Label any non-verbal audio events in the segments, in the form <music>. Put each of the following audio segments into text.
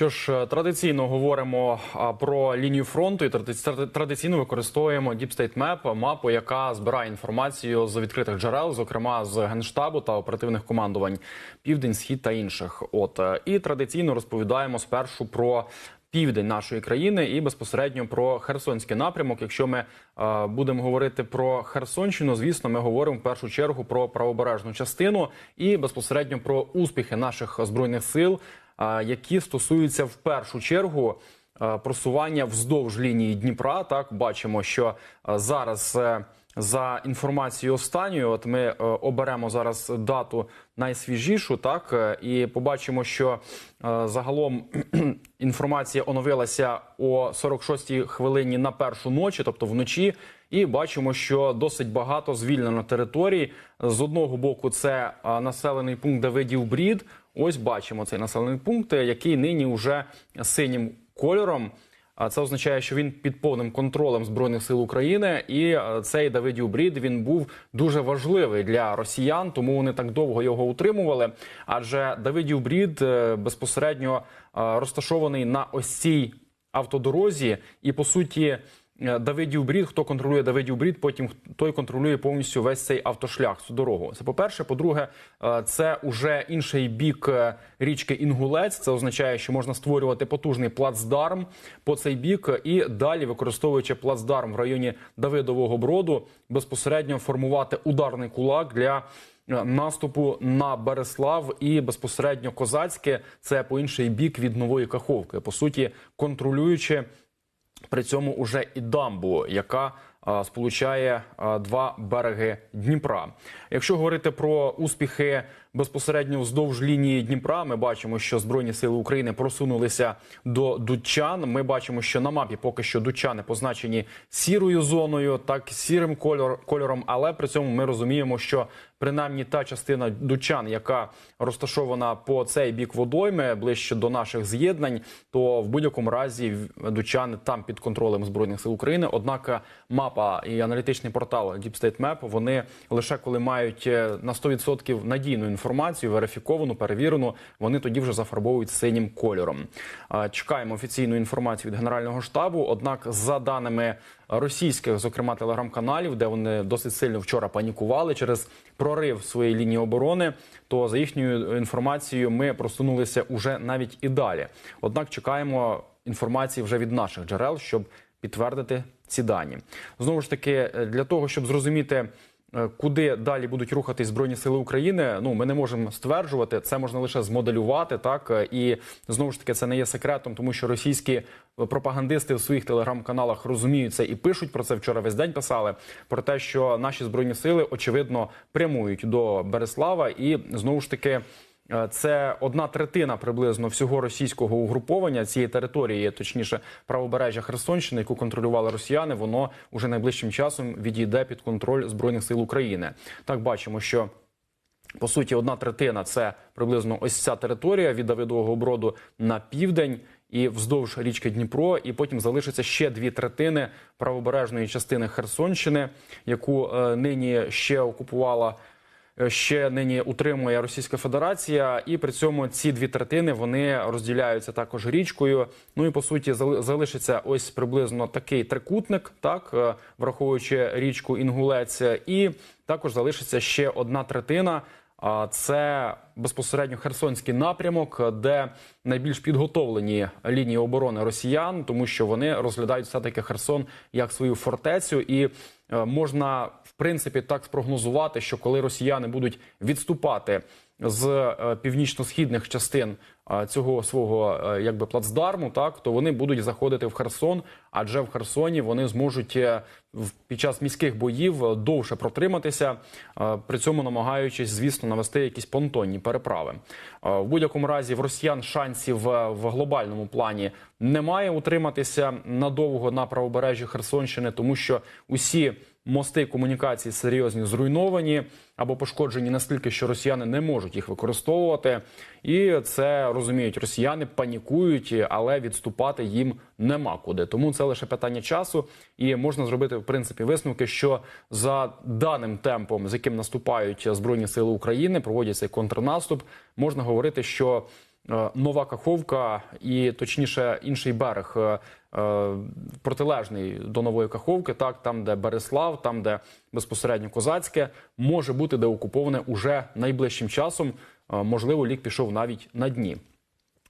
Що ж, е, традиційно говоримо про лінію фронту і тради- традиційно використовуємо Deep State Map, мапу, яка збирає інформацію з відкритих джерел, зокрема з генштабу та оперативних командувань Південь, Схід та інших. От е, і традиційно розповідаємо спершу про. Південь нашої країни і безпосередньо про Херсонський напрямок. Якщо ми е, будемо говорити про Херсонщину, звісно, ми говоримо в першу чергу про правобережну частину і безпосередньо про успіхи наших збройних сил, які стосуються в першу чергу е, просування вздовж лінії Дніпра. Так бачимо, що е, зараз. За інформацією останньою, от ми е, оберемо зараз дату найсвіжішу, так е, і побачимо, що е, загалом <clears throat> інформація оновилася о 46-й хвилині на першу ночі, тобто вночі. І бачимо, що досить багато звільнено територій. З одного боку, це населений пункт Давидів Брід. Ось бачимо цей населений пункт, який нині вже синім кольором. А це означає, що він під повним контролем збройних сил України, і е, цей Давидів Брід він був дуже важливий для росіян, тому вони так довго його утримували. Адже Давидів Брід е, безпосередньо е, розташований на ось автодорозі, і по суті. Е, Давидів Брід, хто контролює Давидів Брід, потім той контролює повністю весь цей автошлях, цю дорогу. Це по-перше. По-друге, е, це уже інший бік е, річки Інгулець. Це означає, що можна створювати потужний плацдарм по цей бік, і далі, використовуючи плацдарм в районі Давидового Броду, безпосередньо формувати ударний кулак для. Наступу на Береслав і безпосередньо козацьке це по інший бік від нової каховки, по суті, контролюючи при цьому уже і дамбу, яка сполучає два береги Дніпра. Якщо говорити про успіхи безпосередньо вздовж лінії Дніпра, ми бачимо, що збройні сили України просунулися до Дучан. Ми бачимо, що на мапі поки що Дучани позначені сірою зоною, так сірим кольор, кольором, але при цьому ми розуміємо, що принаймні та частина Дучан, яка розташована по цей бік водойми, ближче до наших з'єднань, то в будь-якому разі Дучани там під контролем збройних сил України. Однак мапа і аналітичний портал Deep State Map, вони лише коли мають е, на 100% надійну інформацію, верифіковану, перевірену, вони тоді вже зафарбовують синім кольором. Чекаємо офіційну інформацію від Генерального штабу. Однак, за даними російських, зокрема телеграм-каналів, де вони досить сильно вчора панікували через прорив своєї лінії оборони, то за їхньою інформацією ми просунулися уже навіть і далі. Однак чекаємо інформації вже від наших джерел, щоб підтвердити ці дані. Знову ж таки, е, для того, щоб зрозуміти. Е, Куди далі будуть рухатись збройні сили України? Ну ми не можемо стверджувати. Це можна лише змоделювати, так е, і знову ж таки це не є секретом, тому що російські пропагандисти в своїх телеграм-каналах розуміють це і пишуть про це. Вчора весь день писали про те, що наші збройні сили очевидно прямують до Береслава, і знову ж таки. Е, Це одна третина приблизно всього російського угруповання цієї території, точніше, правобережжя Херсонщини, яку контролювали росіяни. Воно уже найближчим часом відійде під контроль збройних сил України. Так бачимо, що по суті, одна третина це приблизно ось ця територія від Давидового броду на південь і вздовж річки Дніпро. І потім залишиться ще дві третини правобережної частини Херсонщини, яку е, нині ще окупувала. Е, Ще нині утримує Російська Федерація, і при цьому ці дві третини вони розділяються також річкою. Ну і по суті залишиться ось приблизно такий трикутник, так е, враховуючи річку Інгулець, і також залишиться ще одна третина. Це безпосередньо Херсонський напрямок, де найбільш підготовлені лінії оборони росіян, тому що вони розглядають все таки Херсон як свою фортецю, і е, можна в принципі так спрогнозувати, що коли росіяни будуть відступати з е, північно-східних частин е, цього свого е, якби плацдарму, так то вони будуть заходити в Херсон, адже в Херсоні вони зможуть під час міських боїв довше протриматися, при цьому намагаючись, звісно, навести якісь понтонні переправи. В будь-якому разі в росіян шансів в глобальному плані немає утриматися надовго на правобережжі Херсонщини, тому що усі мости комунікації серйозні зруйновані або пошкоджені настільки, що росіяни не можуть їх використовувати, і це розуміють росіяни, панікують, але відступати їм нема куди. Тому це лише питання часу, і можна зробити в принципі висновки, що за даним темпом, з яким наступають збройні сили України, проводять цей контрнаступ, можна говорити, що Нова Каховка і точніше інший берег. е, е, Протилежний до нової Каховки, так там, де Береслав, там, де безпосередньо козацьке, може бути деокуповане уже найближчим часом. Е, Можливо, лік пішов навіть на дні.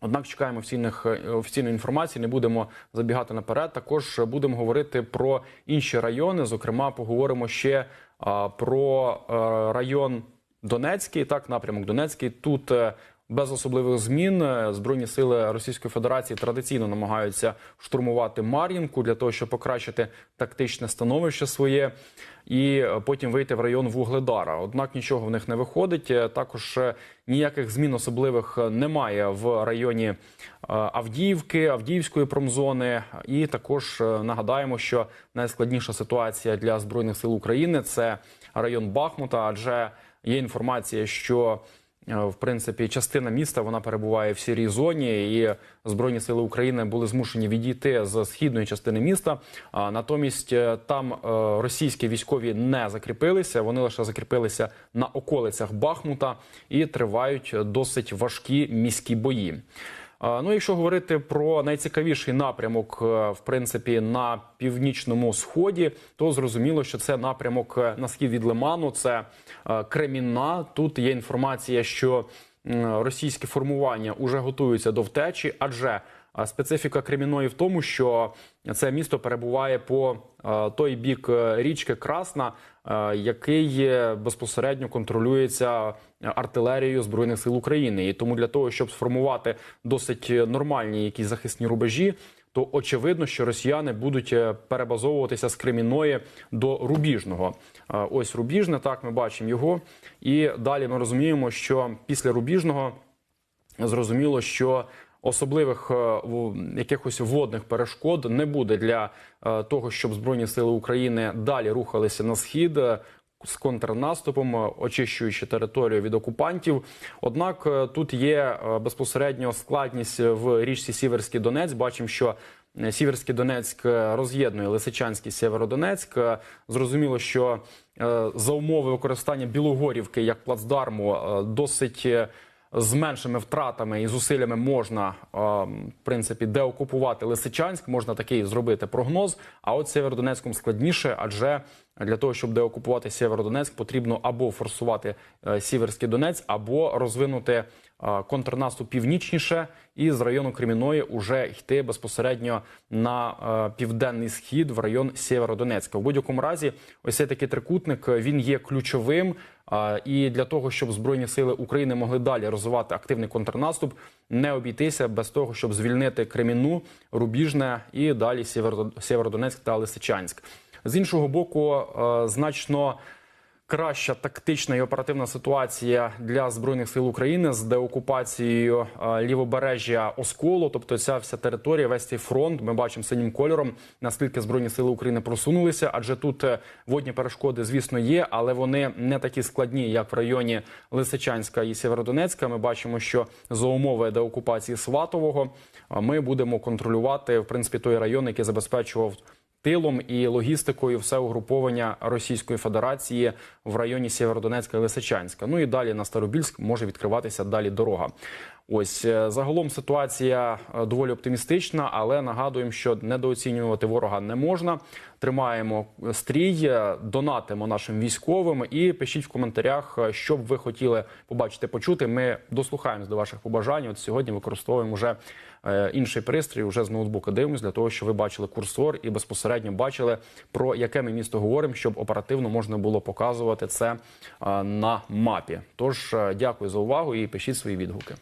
Однак чекаємо офіційних е, офіційної інформації, не будемо забігати наперед. Також будемо говорити про інші райони. Зокрема, поговоримо ще про е, район Донецький, так напрямок Донецький. Тут е, без особливих змін е, збройні сили Російської Федерації традиційно намагаються штурмувати Мар'їнку для того, щоб покращити тактичне становище своє, і е, потім вийти в район Вугледара. Однак нічого в них не виходить. Е, Також ніяких змін особливих немає в районі Авдіївки, Авдіївської промзони. І також нагадаємо, що найскладніша ситуація для збройних сил України це район Бахмута, адже є інформація, що в принципі частина міста вона перебуває в сірій зоні, і збройні сили України були змушені відійти з східної частини міста. А натомість е, там е, російські військові не закріпилися. Вони лише закріпилися на околицях Бахмута і тривають досить важкі міські бої. Ну, якщо говорити про найцікавіший напрямок, е, в принципі, на північному сході, то зрозуміло, що це напрямок е, на схід від Лиману, це е, Кремінна. Тут є інформація, що російські формування вже готуються до втечі, адже специфіка Кремінної в тому, що це місто перебуває по е, той бік е, річки Красна, е, який безпосередньо контролюється артилерією збройних сил України. І тому для того, щоб сформувати досить нормальні якісь захисні рубежі. То очевидно, що росіяни будуть перебазовуватися з Кремінної до Рубіжного. Ось Рубіжне, так ми бачимо його. І далі ми розуміємо, що після Рубіжного зрозуміло, що особливих е, якихось водних перешкод не буде для е, того, щоб збройні сили України далі рухалися на схід. е, З контрнаступом, очищуючи територію від окупантів. Однак тут є безпосередньо складність в річці Сіверський Донець. Бачимо, що Сіверський Донецьк роз'єднує Лисичанський Сєвєродонецьк. Зрозуміло, що за умови використання Білогорівки як плацдарму досить. З меншими втратами і зусиллями можна е, в принципі деокупувати Лисичанськ, можна такий зробити прогноз. А от Сєвєродонецьком складніше, адже для того, щоб деокупувати Сєвєродонецьк, потрібно або форсувати е, Сіверський Донець, або розвинути е, контрнаступ північніше і з району Креміної уже йти безпосередньо на е, південний схід в район Сєвєродонецька. В будь-якому разі, ось цей такий трикутник він є ключовим. І для того, щоб збройні сили України могли далі розвивати активний контрнаступ, не обійтися без того, щоб звільнити Кремінну, Рубіжне і далі Сєвєродо- Сєвєродонецьк та Лисичанськ. З іншого боку, е, значно краща тактична і оперативна ситуація для збройних сил України з деокупацією е, лівобережжя Осколу, тобто ця вся територія, весь цей фронт. Ми бачимо синім кольором, наскільки збройні сили України просунулися. Адже тут е, водні перешкоди, звісно, є, але вони не такі складні, як в районі Лисичанська і Сєвєродонецька. Ми бачимо, що за умови деокупації Сватового ми будемо контролювати в принципі той район, який забезпечував тилом і логістикою все угруповання Російської Федерації в районі Сєвєродонецька і Лисичанська. Ну і далі на Старобільськ може відкриватися далі дорога. Ось е, загалом ситуація е, доволі оптимістична, але нагадуємо, що недооцінювати ворога не можна. Тримаємо стрій, е, донатимо нашим військовим і пишіть в коментарях, що б ви хотіли побачити, почути. Ми дослухаємось до ваших побажань. От сьогодні використовуємо вже інший пристрій, вже з ноутбука дивимось для того, щоб ви бачили курсор і безпосередньо бачили про яке ми місто говоримо, щоб оперативно можна було показувати це на мапі. Тож дякую за увагу і пишіть свої відгуки.